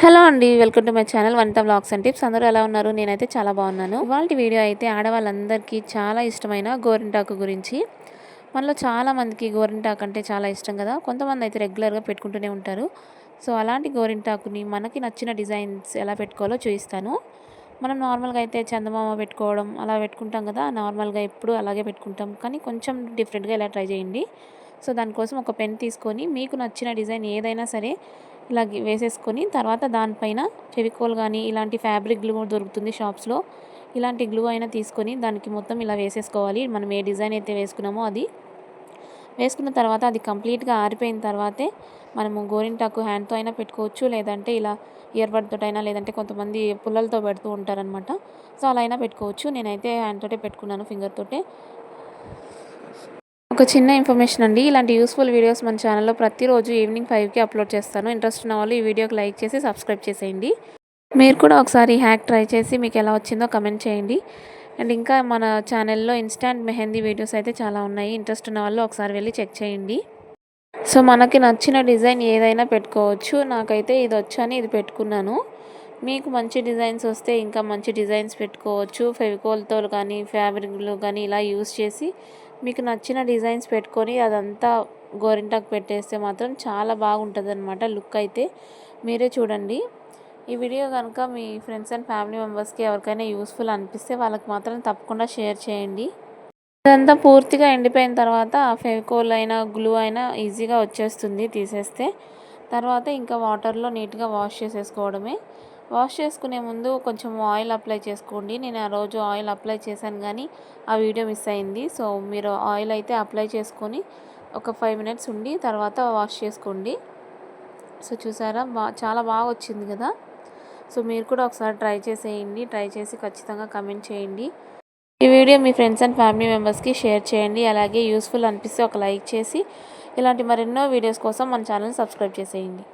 Hello అండి welcome to my channel Vanitha blogs and tips. అందరూ ఎలా ఉన్నారు? నేనైతే చాలా బాగున్నాను. ఇవాళ వీడియో అయితే ఆడవాళ్ళందరికీ చాలా ఇష్టమైన గోరింటాకు గురించి. మనలో చాలామందికి గోరింటాకు అంటే చాలా ఇష్టం కదా. కొంతమంది అయితే రెగ్యులర్గా పెట్టుకుంటూనే ఉంటారు. సో అలాంటి గోరింటాకుని మనకి నచ్చిన డిజైన్స్ ఎలా పెట్టుకోవాలో చూపిస్తాను. మనం నార్మల్గా అయితే చందమామ పెట్టుకోవడం అలా పెట్టుకుంటాం కదా. నార్మల్గా ఎప్పుడు అలాగే పెట్టుకుంటాం. కానీ కొంచెం డిఫరెంట్గా ఇలా ట్రై చేయండి. సో దానికోసం ఒక పెన్ తీసుకొని మీకు నచ్చిన డిజైన్ ఏదైనా సరే ఇలా వేసేసుకొని తర్వాత దానిపైన ఫెవికోల్ కానీ ఇలాంటి ఫ్యాబ్రిక్ గ్లూ దొరుకుతుంది షాప్స్లో. ఇలాంటి గ్లూ అయినా తీసుకొని దానికి మొత్తం ఇలా వేసేసుకోవాలి. మనం ఏ డిజైన్ అయితే వేసుకున్నామో అది. వేసుకున్న తర్వాత అది కంప్లీట్గా ఆరిపోయిన తర్వాతే మనము గోరింటాకు హ్యాండ్తో అయినా పెట్టుకోవచ్చు. లేదంటే ఇలా ఇయర్ అయినా లేదంటే కొంతమంది పుల్లలతో పెడుతూ ఉంటారనమాట సో అలా అయినా పెట్టుకోవచ్చు. నేనైతే హ్యాండ్ తోటే పెట్టుకున్నాను ఫింగర్ తోటే. ఒక చిన్న ఇన్ఫర్మేషన్ అండి. ఇలాంటి యూస్ఫుల్ వీడియోస్ మన ఛానల్లో ప్రతిరోజు ఈవినింగ్ ఫైవ్కి అప్లోడ్ చేస్తాను. ఇంట్రెస్ట్ ఉన్న వాళ్ళు ఈ వీడియోకి లైక్ చేసి సబ్స్క్రైబ్ చేసేయండి. మీరు కూడా ఒకసారి హ్యాక్ ట్రై చేసి మీకు ఎలా వచ్చిందో కమెంట్ చేయండి. అండ్ ఇంకా మన ఛానల్లో ఇన్స్టాంట్ మెహందీ వీడియోస్ అయితే చాలా ఉన్నాయి. ఇంట్రెస్ట్ ఉన్న వాళ్ళు ఒకసారి వెళ్ళి చెక్ చేయండి. సో మనకి నచ్చిన డిజైన్ ఏదైనా పెట్టుకోవచ్చు. నాకైతే ఇది వచ్చని ఇది పెట్టుకున్నాను. మీకు మంచి డిజైన్స్ వస్తే ఇంకా మంచి డిజైన్స్ పెట్టుకోవచ్చు. ఫెవికోల్తో కానీ ఫ్యాబ్రిక్లు కానీ ఇలా యూస్ చేసి మీకు నచ్చిన డిజైన్స్ పెట్టుకొని అదంతా గోరింటాకు పెట్టేస్తే మాత్రం చాలా బాగుంటుంది అనమాట లుక్ అయితే. మీరే చూడండి. ఈ వీడియో కనుక మీ ఫ్రెండ్స్ అండ్ ఫ్యామిలీ మెంబర్స్కి ఎవరికైనా యూస్ఫుల్ అనిపిస్తే వాళ్ళకి మాత్రం తప్పకుండా షేర్ చేయండి. అదంతా పూర్తిగా ఎండిపోయిన తర్వాత ఫెవికోల్ అయినా గ్లూ అయినా ఈజీగా వచ్చేస్తుంది తీసేస్తే. తర్వాత ఇంకా వాటర్లో నీట్గా వాష్ చేసేసుకోవడమే. వాష్ చేసుకునే ముందు కొంచెం ఆయిల్ అప్లై చేసుకోండి. నేను ఆ రోజు ఆయిల్ అప్లై చేశాను కానీ ఆ వీడియో మిస్ అయింది. సో మీరు ఆయిల్ అయితే అప్లై చేసుకొని ఒక ఫైవ్ మినిట్స్ ఉండి తర్వాత వాష్ చేసుకోండి. సో చూసారా? బా చాలా బాగా వచ్చింది కదా? సో మీరు కూడా ఒకసారి ట్రై చేసేయండి. ట్రై చేసి ఖచ్చితంగా కమెంట్ చేయండి. ఈ వీడియో మీ ఫ్రెండ్స్ అండ్ ఫ్యామిలీ మెంబర్స్కి షేర్ చేయండి. అలాగే యూస్ఫుల్ అనిపిస్తే ఒక లైక్ చేసి ఇలాంటి మరెన్నో వీడియోస్ కోసం మన ఛానల్ సబ్స్క్రైబ్ చేసేయండి.